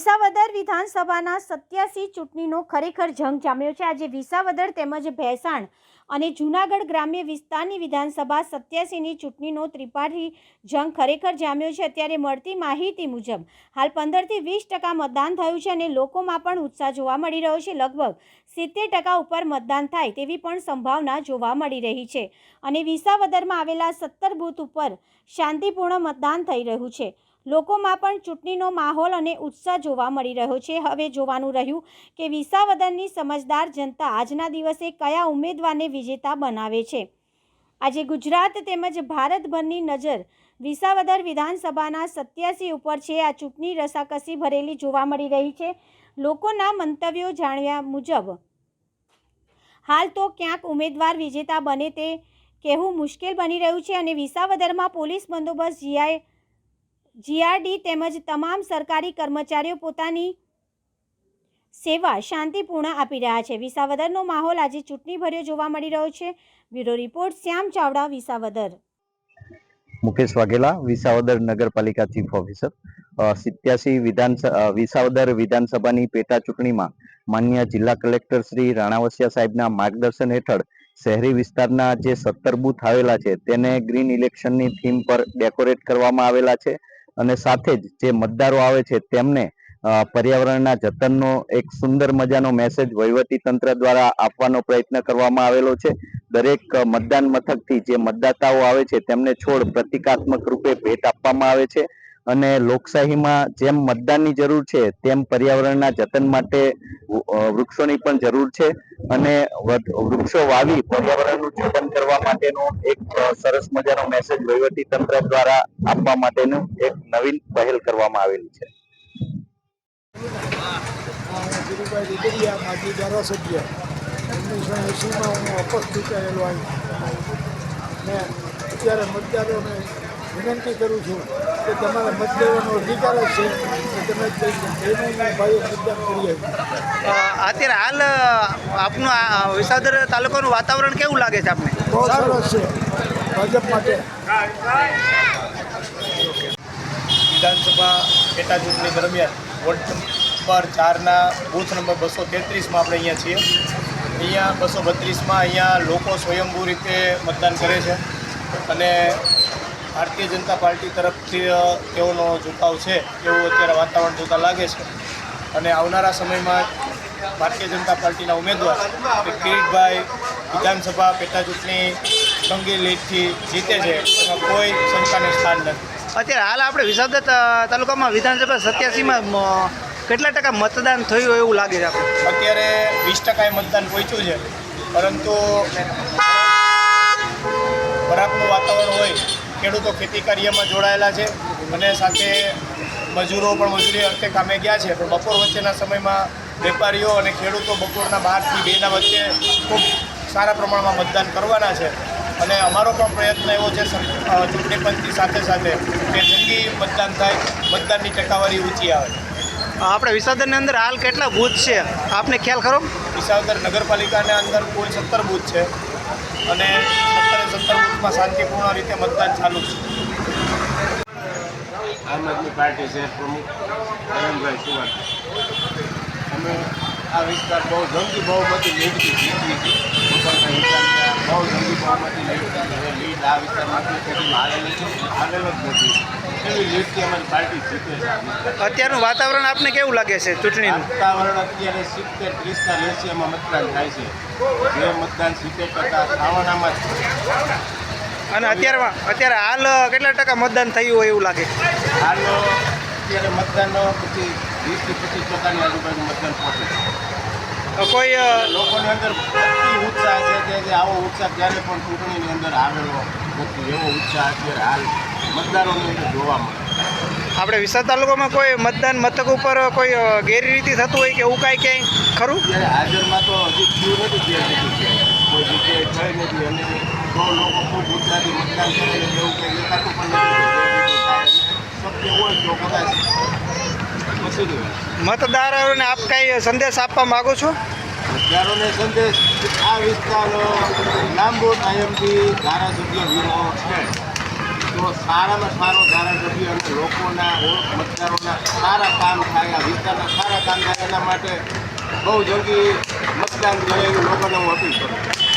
વિસાવદર વિધાનસભાના સત્યાસી ચૂંટણીનો ખરેખર જંગ જામ્યો છે. આજે વિસાવદર તેમજ ભેસાણ અને જૂનાગઢ ગ્રામ્ય વિસ્તારની વિધાનસભા સત્યાસીની ચૂંટણીનો ત્રિપાઠી જંગ ખરેખર જામ્યો છે. અત્યારે મળતી માહિતી મુજબ, હાલ પંદરથી વીસ ટકા મતદાન થયું છે અને લોકોમાં પણ ઉત્સાહ જોવા મળી રહ્યો છે. લગભગ સિત્તેર ટકા ઉપર મતદાન થાય તેવી પણ સંભાવના જોવા મળી રહી છે. અને વિસાવદરમાં આવેલા સત્તર બૂથ ઉપર શાંતિપૂર્ણ મતદાન થઈ રહ્યું છે. લોકોમાં પણ ચૂંટણીનો માહોલ અને ઉત્સાહ જોવા મળી રહ્યો છે. હવે જોવાનું રહ્યું કે વિસાવદનની સમજદાર જનતા આજના દિવસે કયા ઉમેદવારને વિજેતા બનાવે છે. આજે ગુજરાત તેમજ ભારતભરની નજર વિસાવદર વિધાનસભાના સત્યાસી ઉપર છે. આ ચૂંટણી રસાકસી ભરેલી જોવા મળી રહી છે. લોકોના મંતવ્યો જાણ્યા મુજબ, હાલ તો ક્યાંક ઉમેદવાર વિજેતા બને તે કહેવું મુશ્કેલ બની રહ્યું છે અને વિસાવદરમાં પોલીસ બંદોબસ્ત જીઆઈ જીઆરડી તેમજ તમામ સરકારી કર્મચારીઓ પોતાની સેવા શાંતિપૂર્ણ આપી રહ્યા છે. વિસાવદરનો માહોલ આજે ચૂંટણીભર્યો જોવા મળી રહ્યો છે. Bureau report, Shyam Chavda, Visavadar. Mukesh Vaghela, Visavadar નગરપાલિકા ચીફ ઓફિસર. સિત્યાસી વિધાન વિસાવદર વિધાનસભાની પેટા ચૂંટણીમાં માન્ય જિલ્લા કલેક્ટર શ્રી રાણાવસિયા સાહેબના માર્ગદર્શન હેઠળ શહેરી વિસ્તારના જે સત્તર બૂથ આવેલા છે, તેને ગ્રીન ઇલેક્શનની થીમ પર ડેકોરેટ કરવામાં આવેલા છે. અને સાથે જ જે મતદારો આવે છે તેમને પર્યાવરણના જતનનો એક સુંદર મજાનો મેસેજ વહીવટી તંત્ર દ્વારા આપવાનો પ્રયત્ન કરવામાં આવેલો છે. દરેક મતદાન મથકથી જે મતદાતાઓ આવે છે તેમને છોડ પ્રતિકાત્મક રૂપે ભેટ આપવામાં આવે છે. અને લોકશાહીમાં જેમ મતદાનની જરૂર છે, તેમ પર્યાવરણના જતન માટે વૃક્ષોની પણ જરૂર છે. અને વૃક્ષો વાવી પર્યાવરણનું જતન કરવા માટેનો એક સરસ મજાનો મેસેજ વહીવટી તંત્ર દ્વારા આપવા માટેનું એક નવીન પહેલ કરવામાં આવેલી છે. અત્યારે મતદારોને વિનંતી કરું છું કે તમારે મતદારોનો અધિકાર છે કે તમે એનું ભાઈઓ મતદાન કરી અત્યારે હાલ આપનું આ વિસાવદર તાલુકાનું વાતાવરણ કેવું લાગે છે આપને? બહુ સરસ છે. ભાજપ માટે. વિધાનસભા પેટા ચૂંટણી દરમિયાન વોર્ડ નંબર ચારના બૂથ નંબર બસો તેત્રીસમાં આપણે અહીંયા છીએ. અહીંયા બસો બત્રીસમાં અહીંયા લોકો સ્વયંભૂ રીતે મતદાન કરે છે. અને ભારતીય જનતા પાર્ટી તરફથી તેઓનો ઝુકાવ છે એવું અત્યારે વાતાવરણ જોતાં લાગે છે. અને આવનારા સમયમાં ભારતીય જનતા પાર્ટીના ઉમેદવાર શ્રી કિરીટભાઈ વિધાનસભા પેટા ચૂંટણી સંગી લીડથી જીતે છે એમાં કોઈ શંકાને સ્થાન નથી. અત્યારે હાલ આપણે વિસાવદર તાલુકામાં વિધાનસભા સત્યાસીમાં કેટલા ટકા મતદાન થયું એવું લાગે છે આપણે અત્યારે વીસ ટકાએ મતદાન પહોંચ્યું છે પરંતુ બરાબરનું વાતાવરણ હોય ખેડૂતો ખેતી કાર્યમાં જોડાયેલા છે અને સાથે મજૂરો પણ મજૂરી અર્થે કામે ગયા છે. પણ બપોર વચ્ચેના સમયમાં વેપારીઓ અને ખેડૂતો બપોરના બારથી બેના વચ્ચે ખૂબ સારા પ્રમાણમાં મતદાન કરવાના છે. અને અમારો પણ પ્રયત્ન એવો છે ચૂંટણી પંચની સાથે સાથે કે જંગી મતદાન થાય મતદાનની ટકાવારી ઊંચી આવે. આપણે વિસાવદરની અંદર હાલ કેટલા બૂથ છે? આપને ખ્યાલ ખરો? વિસાવદર નગરપાલિકાના અંદર કુલ સત્તર બૂથ છે. અને સત્તરે બૂથમાં શાંતિપૂર્ણ રીતે મતદાન ચાલુ છે. આમ આદમી પાર્ટી છે પ્રમુખ નરેન્દ્રભાઈ સુવાન અમે આ વિસ્તાર બહુ જંગી બહુમતી લીડથી જીતવી હતી બહુ જંગી બહુમતી હવે લીડ આ વિસ્તારમાંથી હારેલી છે. હારેલ જ નથી. અત્યારનું વાતાવરણ આપને કેવું લાગે છે ચૂંટણીનું? વાતાવરણ અત્યારે સિત્તેર ત્રીસના રેશિયામાં મતદાન થાય છે. જે મતદાન સિત્તેર ટકા ખાવાનામાં અને અત્યારે અત્યારે હાલ કેટલા ટકા મતદાન થયું હોય એવું લાગે? હાલ અત્યારે મતદાન પછી વીસથી પચીસ ટકાની આજુબાજુ મતદાન પહોંચે કોઈ લોકોની અંદર ઉત્સાહ છે કે આવો ઉત્સાહ ક્યારે પણ ચૂંટણીની અંદર આવેલો નથી. એવો ઉત્સાહ અત્યારે હાલ મતદારોની જોવા મળે. આપણે વિસાવદર તાલુકામાં કોઈ મતદાન મથક ઉપર કોઈ ગેરરીતિ થતું હોય કે એવું કાંઈ ક્યાંય ખરું? હાજરમાં તો હજી થયું નથી કોઈ જગ્યાએ થઈ નથી અને બહુ લોકો ખૂબ ઉત્સાહથી મતદાન કરે એવું કંઈ દેખાતું પણ નથી કે જે શક્ય હોય કદાચ મતદારોને આપ કાંઈ સંદેશ આપવા માગો છો? મતદારોને સંદેશ આ વિસ્તાર લાંબો ટાઈમથી ધારાસભ્ય વિરોધ છે. તો સારામાં સારો ધારાસભ્ય અને લોકોના મતદારોના સારા કામ થાય, આ વિસ્તારના સારા કામ થાય, એના માટે બહુ જલ્દી મતદાન કરે એવું લોકોને હું અપીલ કરું